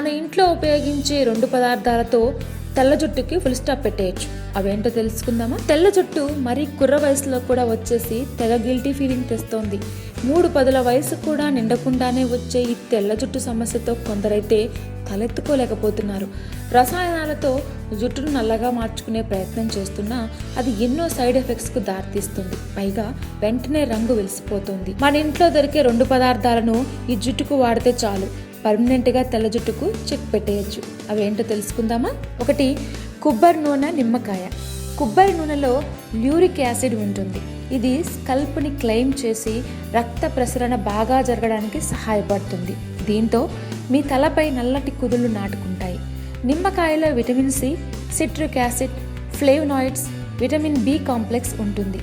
మన ఇంట్లో ఉపయోగించే రెండు పదార్థాలతో తెల్ల జుట్టుకి ఫుల్ స్టాప్ పెట్టేయచ్చు. అవేంటో తెలుసుకుందామా? తెల్ల జుట్టు మరీ కుర్ర వయసులో కూడా వచ్చేసి తెగ గిల్టీ ఫీలింగ్ తెస్తోంది. మూడు పదుల వయసు కూడా నిండకుండానే వచ్చే ఈ తెల్ల జుట్టు సమస్యతో కొందరైతే తలెత్తుకోలేకపోతున్నారు. రసాయనాలతో జుట్టును నల్లగా మార్చుకునే ప్రయత్నం చేస్తున్నా అది ఎన్నో సైడ్ ఎఫెక్ట్స్కు దారితీస్తుంది. పైగా వెంటనే రంగు వెలిసిపోతుంది. మన ఇంట్లో దొరికే రెండు పదార్థాలను ఈ జుట్టుకు వాడితే చాలు. పర్మనెంట్గా తెల్ల జుట్టుకు చెక్ పెట్టేయచ్చు. అవేంటో తెలుసుకుందామా? ఒకటి కొబ్బరి నూనె నిమ్మకాయ. కొబ్బరి నూనెలో ల్యూరిక్ యాసిడ్ ఉంటుంది. ఇది స్కల్ప్ని క్లెయిమ్ చేసి రక్త ప్రసరణ బాగా జరగడానికి సహాయపడుతుంది. దీంతో మీ తలపై నల్లటి కుదుళ్ళు నాటుకుంటాయి. నిమ్మకాయలో vitamin C citric acid flavonoids vitamin B complex ఉంటుంది.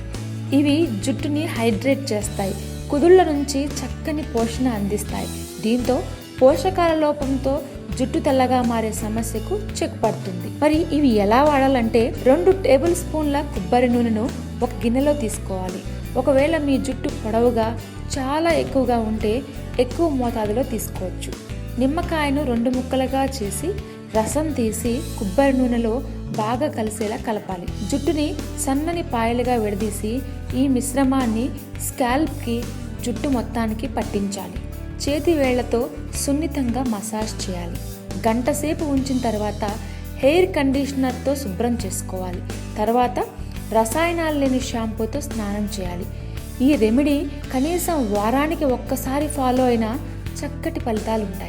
ఇవి జుట్టుని హైడ్రేట్ చేస్తాయి. కుదుళ్ళ నుంచి చక్కని పోషణ అందిస్తాయి. దీంతో పోషకాల లోపంతో జుట్టు తెల్లగా మారే సమస్యకు చెక్ పడుతుంది మరి ఇవి ఎలా వాడాలంటే రెండు టేబుల్ స్పూన్ల కొబ్బరి నూనెను ఒక గిన్నెలో తీసుకోవాలి. ఒకవేళ మీ జుట్టు పొడవుగా చాలా ఎక్కువగా ఉంటే ఎక్కువ మోతాదులో తీసుకోవచ్చు. నిమ్మకాయను రెండు ముక్కలుగా చేసి రసం తీసి కొబ్బరి నూనెలో బాగా కలిసేలా కలపాలి. జుట్టుని సన్నని పాయలుగా విడదీసి ఈ మిశ్రమాన్ని స్కాల్ప్కి జుట్టు మొత్తానికి పట్టించాలి. చేతి వేళ్ళతో సున్నితంగా మసాజ్ చేయాలి. గంట సేపు ఉంచిన తర్వాత హెయిర్ కండిషనర్తో శుభ్రం చేసుకోవాలి. తర్వాత రసాయనాలు లేని షాంపూతో స్నానం చేయాలి. ఈ రెమెడీ కనీసం వారానికి ఒక్కసారి ఫాలో అయినా చక్కటి ఫలితాలు ఉంటాయి